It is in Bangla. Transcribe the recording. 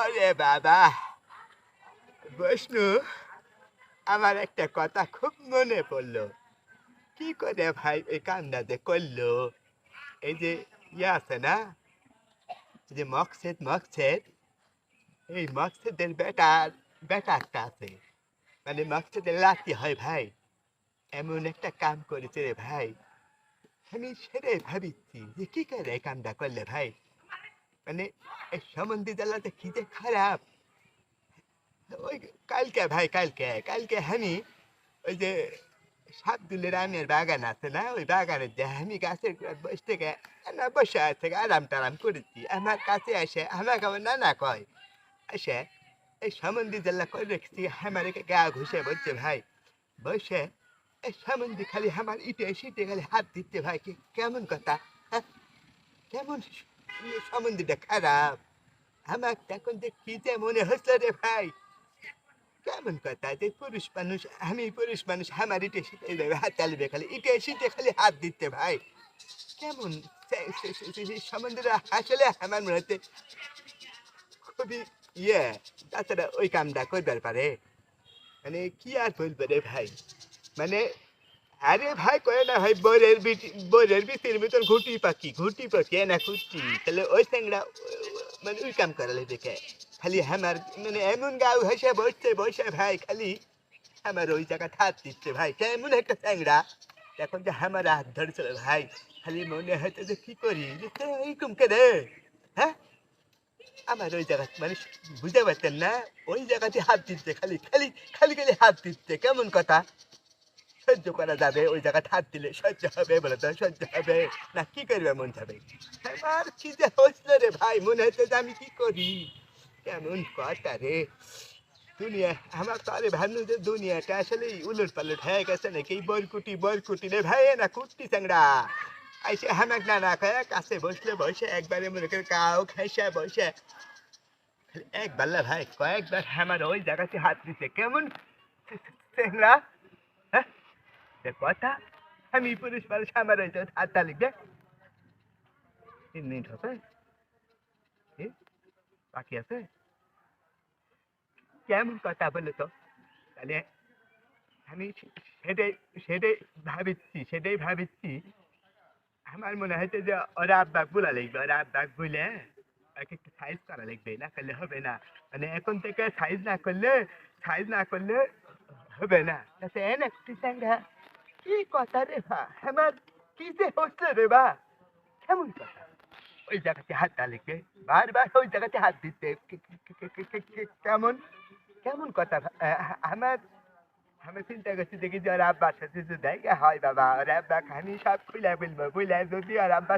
আরে বাবা। বৈষ্ণু, আমার একটা কথা খুব মনে পড়ল। কি করে ভাই এই কান্দাতে করল? এই যে ইয়ে আছে না? যে মকসেদ মকসেদ। এই মকসেদের বেটার বেটা একটা আছে। মানে মকসেদের লাতি হয় ভাই। এমন একটা কাম করেছে রে ভাই। আমি সেটাই ভাবিছি যে কি করে এই কামটা করলে ভাই? মানে এই সম্বন্ধে জ্বালাতে যে খারাপ ওই কালকে ভাই, কালকে কালকে আমি ওই যে সাবদুলের আমের বাগান আছে না, ওই বাগানের যে আমি গাছের বসে থেকে, না, বসে আছে, আরাম টারাম করেছি আমার কাছে এসে আমাকে আমার নানা কয় এসে এই সম্বন্ধে জ্বালা করে রেখেছি, আমার গা ঘুষে বলছে, ভাই, বসে এই সম্বন্ধে খালি আমার ইটে সিটে খালি হাত দিচ্ছে, ভাই কেমন কথা হ্যাঁ? কেমন সম্বন্ধেটা খারাপ আমার তখন কি যে মনে হচ্ছে রে ভাই কেমন কথা যে পুরুষ মানুষ আমি পুরুষ মানুষ আমার ইটে সিটে এইভাবে হাত চালিবে খালি ইটে সিটে খালি হাত দিতে ভাই কেমন সে- সে- সে- সে- আসলে আমার মনে হচ্ছে খুবই ইয়ে তাছাড়া ওই কামটা করবার পারে মানে কি আর বলবে রে ভাই মানে আরে ভাই, কয়ে না ভাই, বরের বিটি বরের বিটির ভিতর ঘুটি পাখি ঘুটি পাখি না খুঁটি তাহলে ওই স্যাংরা মানে ওই কাম করালে দেখে। খালি আমার মানে এমন গাও হেসে বসছে, বসে ভাই, খালি আমার ওই জায়গা হাত দিচ্ছে ভাই। কেমন একটা স্যাংরা এখন যে আমার হাত ধরছিল ভাই, খালি মনে হচ্ছে যে কি করি? যে তো এইরকম কে রে হ্যাঁ? আমার ওই জায়গা মানে বুঝতে পারতেন না? ওই জায়গাতে হাত দিচ্ছে খালি খালি খালি খালি হাত দিচ্ছে, কেমন কথা? সহ্য করা যাবে, ওই জায়গায় হাত দিলে সহ্য হবে বলে তো সহ্য হবে। না, কি করবে মন যাবে আমার যে হচ্ছিল রে ভাই, মনে হচ্ছে যে আমি কি করি? কেমন কথা রে। দুনিয়া, আমার তো আরে ভাবলু যে দুনিয়াটা আসলে উলট পালট হয়ে গেছে নাকি? এই বরকুটি বরকুটি রে ভাই না কুটি চাংড়া আইসে হামাক না না খায় কাছে বসলে বসে, একবারে মনে করে কাউ খাইসে বসে। এক বাল্লা ভাই, কয়েকবার আমার ওই জায়গাতে হাত দিছে। কেমন? হ্যাঁ এ কথা আমি পুরুষ মানুষ আমার ওই জায়গায় হাতটা লিখবে তিন মিনিট কি? বাকি আছে কেমন কথা বলো তো তাহলে আমি সেটাই সেটাই ভাবিচ্ছি সেটাই ভাবিচ্ছি আমার মনে হচ্ছে যে ওরা আব্বাক বলা লিখবে ওরা আব্বাক বলে ওকে একটু সাইজ করা লিখবে না করলে হবে না মানে এখন থেকে সাইজ না করলে সাইজ না করলে হবে না এন একটি কি কথা রে ভা আমার কি যে হচ্ছে রে বা কেমন কথা? ওই জায়গাতে হাত হাতটা লিখবে বারবার ওই জায়গাতে হাত দিতে। কে- কে- কে- কে- কে- কে- কেমন? কেমন কথা? আমার আমি চিন্তা করছি দেখি যে ওর আব্বার সাথে যদি হয় বাবা। ওর আব্বা খানি সব খুলে বলব বুঝলে? যদি আর আব্বা